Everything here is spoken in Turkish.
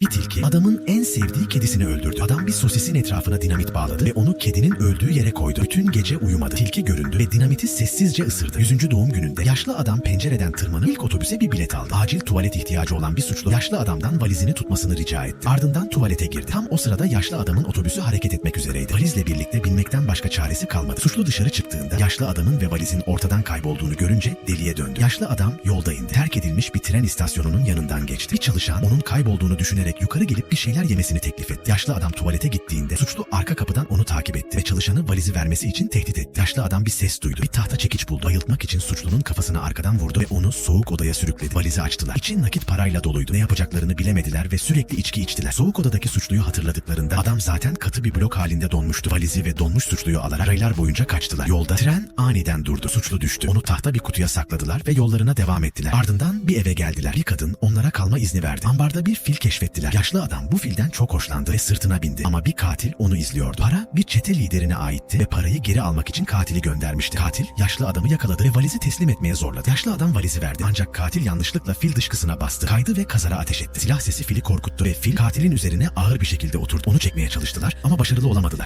Bir tilki adamın en sevdiği kedisini öldürdü. Adam bir sosisin etrafına dinamit bağladı ve onu kedinin öldüğü yere koydu. Bütün gece uyumadı. Tilki göründü ve dinamiti sessizce ısırdı. Yüzüncü doğum gününde yaşlı adam pencereden tırmanıp ilk otobüse bir bilet aldı. Acil tuvalet ihtiyacı olan bir suçlu yaşlı adamdan valizini tutmasını rica etti. Ardından tuvalete girdi. Tam o sırada yaşlı adamın otobüsü hareket etmek üzereydi. Valizle birlikte binmekten başka çaresi kalmadı. Suçlu dışarı çıktığında yaşlı adamın ve valizin ortadan kaybolduğunu görünce deliye döndü. Yaşlı adam yolda indi. Terk edilmiş bir tren istasyonunun yanından geçti. Bir çalışan onun kaybolduğunu düşünerek yukarı gelip bir şeyler yemesini teklif etti. Yaşlı adam tuvalete gittiğinde suçlu arka kapıdan onu takip etti ve çalışanı valizi vermesi için tehdit etti. Yaşlı adam bir ses duydu. Bir tahta çekiç buldu. Bayıltmak için suçlunun kafasına arkadan vurdu ve onu soğuk odaya sürükledi. Valizi açtılar. İçin nakit parayla doluydu. Ne yapacaklarını bilemediler ve sürekli içki içtiler. Soğuk odadaki suçluyu hatırladıklarında adam zaten katı bir blok halinde donmuştu. Valizi ve donmuş suçluyu alarak aylar boyunca kaçtılar. Yolda tren aniden durdu. Suçlu düştü. Onu tahta bir kutuya sakladılar ve yollarına devam ettiler. Ardından bir eve geldiler. Bir kadın onlara kalma izni verdi. Ambarda bir fil keşfettiler. Yaşlı adam bu filden çok hoşlandı ve sırtına bindi. Ama bir katil onu izliyordu. Para bir çete liderine aitti ve parayı geri almak için katili göndermişti. Katil yaşlı adamı yakaladı ve valizi teslim etmeye zorladı. Yaşlı adam valizi verdi. Ancak katil yanlışlıkla fil dışkısına bastı. Kaydı ve kazara ateş etti. Silah sesi fili korkuttu ve fil katilin üzerine ağır bir şekilde oturdu. Onu çekmeye çalıştılar ama başarılı olamadılar.